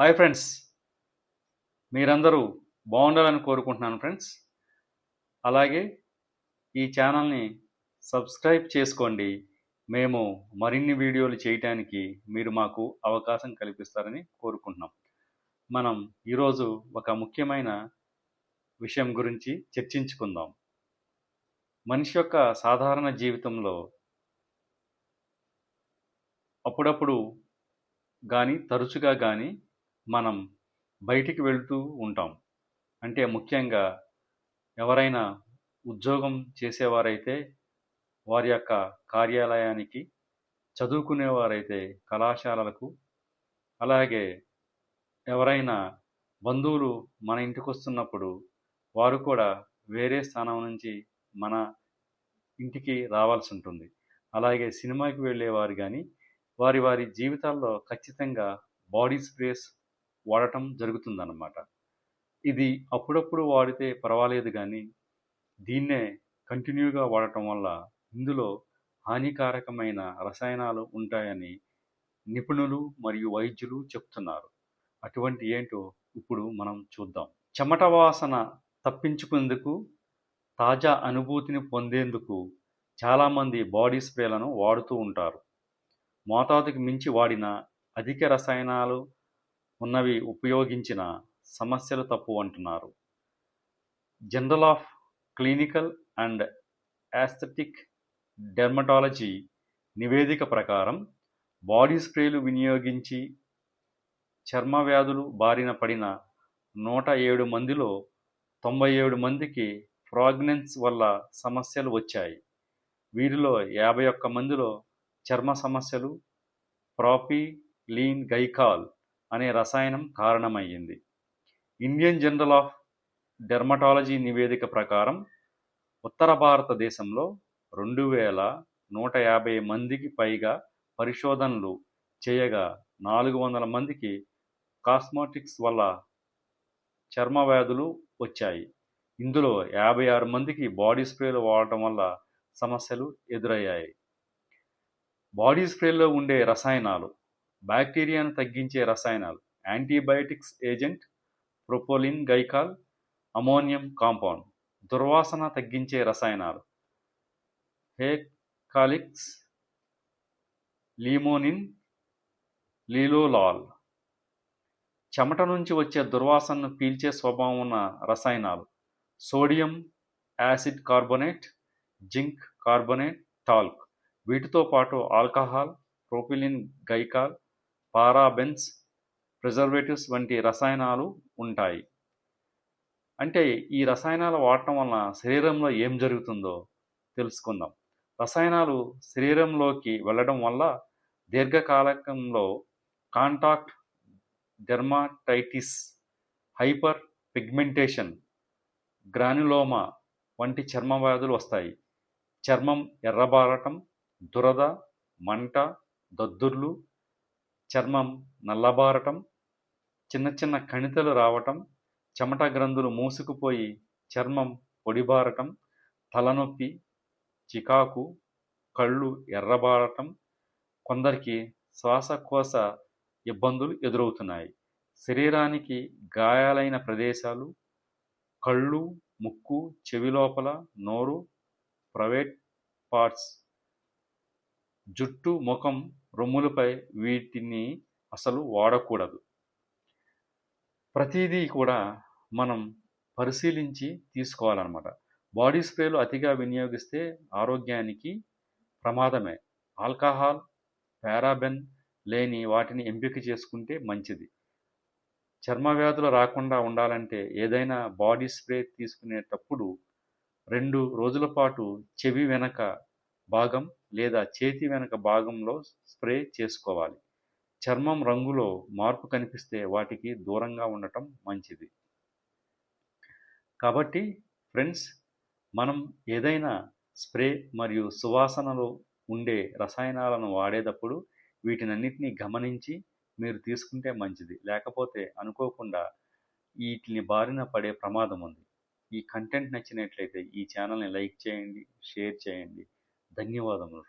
Hi friends. మీరందరూ బాగుండాలని కోరుకుంటున్నాను ఫ్రెండ్స్. అలాగే ఈ ఛానల్ని సబ్స్క్రైబ్ చేసుకోండి. మేము మరిన్ని వీడియోలు చేయటానికి మీరు మాకు అవకాశం కల్పిస్తారని కోరుకుంటున్నాం. మనం ఈరోజు ఒక ముఖ్యమైన విషయం గురించి చర్చించుకుందాం. మనిషి యొక్క సాధారణ జీవితంలో అప్పుడప్పుడు కానీ తరచుగా కానీ మనం బయటికి వెళ్తూ ఉంటాం. అంటే ముఖ్యంగా ఎవరైనా ఉద్యోగం చేసేవారైతే వారి యొక్క కార్యాలయానికి చదువుకునేవారైతే కళాశాలలకు అలాగే ఎవరైనా బంధువులు మన ఇంటికి వస్తున్నప్పుడు వారు కూడా వేరే స్థానం నుంచి మన ఇంటికి రావాల్సి ఉంటుంది. అలాగే సినిమాకి వెళ్ళేవారు కానీ వారి వారి జీవితాల్లో ఖచ్చితంగా బాడీ స్ప్రేస్ వాడటం జరుగుతుందన్నమాట. ఇది అప్పుడప్పుడు వాడితే పర్వాలేదు కానీ దీన్నే కంటిన్యూగా వాడటం వల్ల ఇందులో హానికారకమైన రసాయనాలు ఉంటాయని నిపుణులు మరియు వైద్యులు చెప్తున్నారు. అటువంటి ఏంటో ఇప్పుడు మనం చూద్దాం. చెమట వాసన తప్పించుకుందుకు తాజా అనుభూతిని పొందేందుకు చాలామంది బాడీ స్ప్రేలను వాడుతూ ఉంటారు. మోతాదుకి మించి వాడిన అధిక రసాయనాలు ఉన్నవి ఉపయోగించిన సమస్యలు తప్పు అంటున్నారు. Journal of clinical and aesthetic dermatology నివేదిక ప్రకారం బాడీ స్ప్రేలు వినియోగించి చర్మ వ్యాధులు బారిన పడిన నూట ఏడు మందిలో తొంభై ఏడు మందికి ఫ్రాగ్నెన్స్ వల్ల సమస్యలు వచ్చాయి. వీరిలో యాభై ఒక్క మందిలో చర్మ సమస్యలు ప్రాపిలీన్ గైకాల్ అనే రసాయనం కారణమయ్యింది. ఇండియన్ జనరల్ ఆఫ్ డెర్మటాలజీ నివేదిక ప్రకారం ఉత్తర భారతదేశంలో రెండు వేల నూట యాభై మందికి పైగా పరిశోధనలు చేయగా నాలుగు వందల మందికి కాస్మోటిక్స్ వల్ల చర్మ వ్యాధులు వచ్చాయి. ఇందులో యాభై ఆరు మందికి బాడీ స్ప్రేలు వాడటం వల్ల సమస్యలు ఎదురయ్యాయి. బాడీ స్ప్రేలో ఉండే రసాయనాలు బ్యాక్టీరియాను తగ్గించే రసాయనాలు antibiotics agent propylene glycol ammonium compound దుర్వాసన తగ్గించే రసాయనాలు హేకాలిక్స్ లీమోనిన్ లీలోలాల్. చెమట నుంచి వచ్చే దుర్వాసనను పీల్చే స్వభావం ఉన్న రసాయనాలు sodium acid carbonate zinc carbonate talc. వీటితో పాటు alcohol propylene glycol parabens preservatives వంటి రసాయనాలు ఉంటాయి. అంటే ఈ రసాయనాలు వాడటం వలన శరీరంలో ఏం జరుగుతుందో తెలుసుకుందాం. రసాయనాలు శరీరంలోకి వెళ్ళడం వల్ల దీర్ఘకాలకంలో contact dermatitis hyperpigmentation granuloma వంటి చర్మ వ్యాధులు వస్తాయి. చర్మం ఎర్రబారటం దురద మంట దద్దుర్లు చర్మం నల్లబారటం చిన్న చిన్న కణితలు రావటం చెమట గ్రంథులు మూసుకుపోయి చర్మం పొడిబారటం తలనొప్పి చికాకు కళ్ళు ఎర్రబారటం కొందరికి శ్వాసకోశ ఇబ్బందులు ఎదురవుతున్నాయి. శరీరానికి గాయాలైన ప్రదేశాలు కళ్ళు ముక్కు చెవి లోపల నోరు ప్రైవేట్ పార్ట్స్ జుట్టు ముఖం రొమ్ములపై వీటిని అసలు వాడకూడదు. ప్రతిదీ కూడా మనం పరిశీలించి తీసుకోవాలన్నమాట. బాడీ స్ప్రేలు అతిగా వినియోగిస్తే ఆరోగ్యానికి ప్రమాదమే. ఆల్కహాల్ పారాబెన్ లేని వాటిని ఎంపిక చేసుకుంటే మంచిది. చర్మ వ్యాధులు రాకుండా ఉండాలంటే ఏదైనా బాడీ స్ప్రే తీసుకునేటప్పుడు రెండు రోజుల పాటు చెవి వెనక భాగం లేదా చేతి వెనక భాగంలో స్ప్రే చేసుకోవాలి. చర్మం రంగులో మార్పు కనిపిస్తే వాటికి దూరంగా ఉండటం మంచిది. కాబట్టి ఫ్రెండ్స్ మనం ఏదైనా స్ప్రే మరియు సువాసనలో ఉండే రసాయనాలను వాడేటప్పుడు వీటినన్నిటినీ గమనించి మీరు తీసుకుంటే మంచిది. లేకపోతే అనుకోకుండా వీటిని బారిన పడే ప్రమాదం ఉంది. ఈ కంటెంట్ నచ్చినట్లయితే ఈ ఛానల్ని లైక్ చేయండి షేర్ చేయండి. ధన్యవాదములు